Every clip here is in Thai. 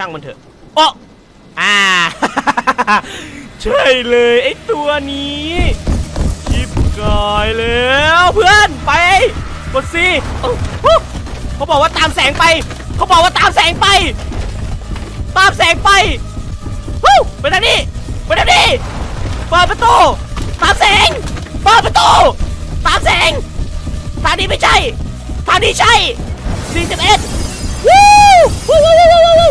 ช่างมันเถอะโอ้อ่า ใช่เลยไอ้ตัวนี้ชิบกายแล้วเพื่อนไปกดซีเขาบอกว่าตามแสงไป เขาบอกว่าตามแสงไป ตามแสงไปฮู้ไปทางนี้ไปทางนี้เปิดประตูตามแสงเปิดประตูตามแสงทางนี้ไม่ใช่ทางนี้ใช่41วู้วู้วู้วู้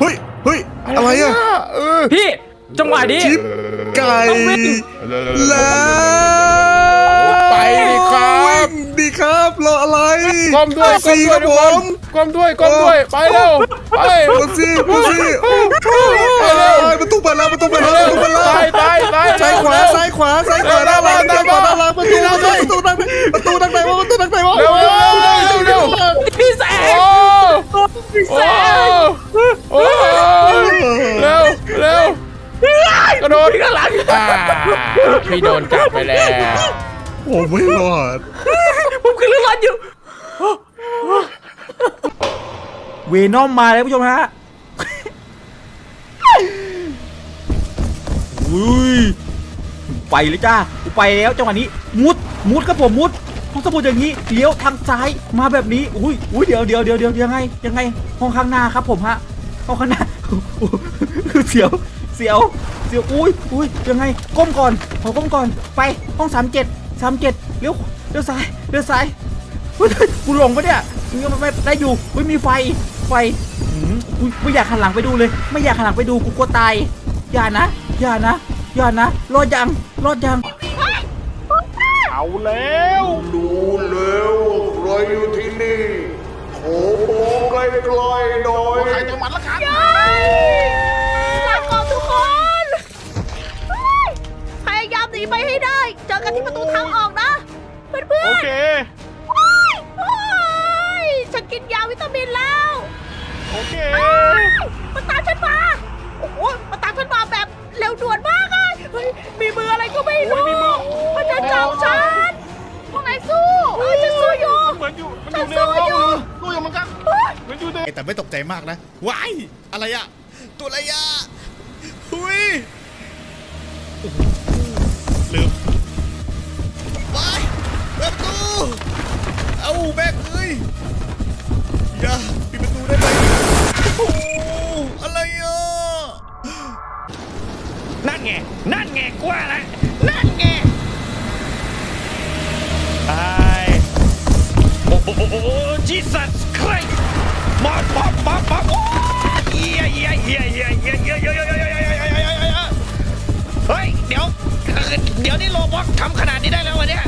เฮ้ยเฮ้ยอะไรอะเออพี่จังหวะนี้ ชิปไก่ต้องวิ่ง แล้วไปดิครับวิ่งดีครับรออะไรก้มด้วยก้มสี่ด้ควรับยทุกผคนมก้มด้วยก้มด้วยไปเร็วไปกดสิกดสิไปเร็ว ประตูเปิดแล้วประตูเปิดแล้วเร็ประวตูเปิดแล้วตายตายตายซ้ายขวาซ้ายขวาซ้ายขวาด้านหลังซ้ายขวาด้านหลังประตูประตูดังประตูดังไหนวะประตูดังไหนวะ เร็วเร็วเร็วเร็วเร็ว พี่แสง โอ้ พี่ โอ้ แสง โอ้เร็วเร็ว กระโดดพี่ข้างหลังอ่าพี่โดนจับไปแล้วโอ้ไม่รอดผมคือเรื่องร้อนอยู่ เวนอมมาแล้วผู้ชมฮะอุ้ยไปเลยจ้ากูไปแล้วจังหวะนี้มุดมุดครับผมมุดห้องสมุดอย่างนี้เลี้ยวทางซ้ายมาแบบนี้อุ้ยอุ้ยเดี๋ยวเดี๋ยวเดี๋ยวเดี๋ยวยังไงยังไงห้องข้างหน้าครับผมฮะห้องข้างหน้าเสียวเสียวเสียวอุ้ยอุ้ยยังไงก้มก่อนขอก้มก่อนไปห้องสามเจ็ดสามเจ็ดเลี้ยวเลี้ยวซ้ายเลี้ยวซ้ายเฮ้ยกูหลงปะเนี่ยยังไม่ได้อยู่เฮ้ยมีไฟไฟอืมอุ๊ยไม่อยากหันหลังไปดูเลย ไม่อยากหันหลังไปดูกูกลัวตายอย่านะอย่านะอย่านะรอดยังรอดยังเอาแล้วดูแล้วใครอยู่ที่นี่ขอมองไกลๆหน่อยใครตัวมันละครับ นีไปให้ได้ เจอกันที่ประตูทางออกนะ เพื่อนๆโอเคเฮ้ยเฮ้ยฉันกินยาวิตามินแล้วโอเคเฮ้ยมันตามฉันมาโอ้โหมันตามฉันมาแบบเร็วด่วนมากเลยเฮ้ยมีมืออะไรก็ไม่รู้มันจะจับฉันพวกนายสู้เฮ้ยฉันสู้อยู่เหมือนอยู่ มันอฉันยู่ในสู้ห้องอยู่สู้อยู่เหมือนกันเฮ้ยเหมือนอยู่ใน แต่ไม่ตกใจมากนะว้ายอะไรอะตัวอะไรอะหุยโอ้โห อ้โหจีสัสใครมาป๊อปป๊อปป๊อโอ้เฮียเฮียเฮียเฮียเฮียเฮียเฮียเฮียเฮียเยเฮ้ยเดี๋ยวเดี๋ยวนี่โลบอททำขนาดนี้ได้แล้ววะเนี่ย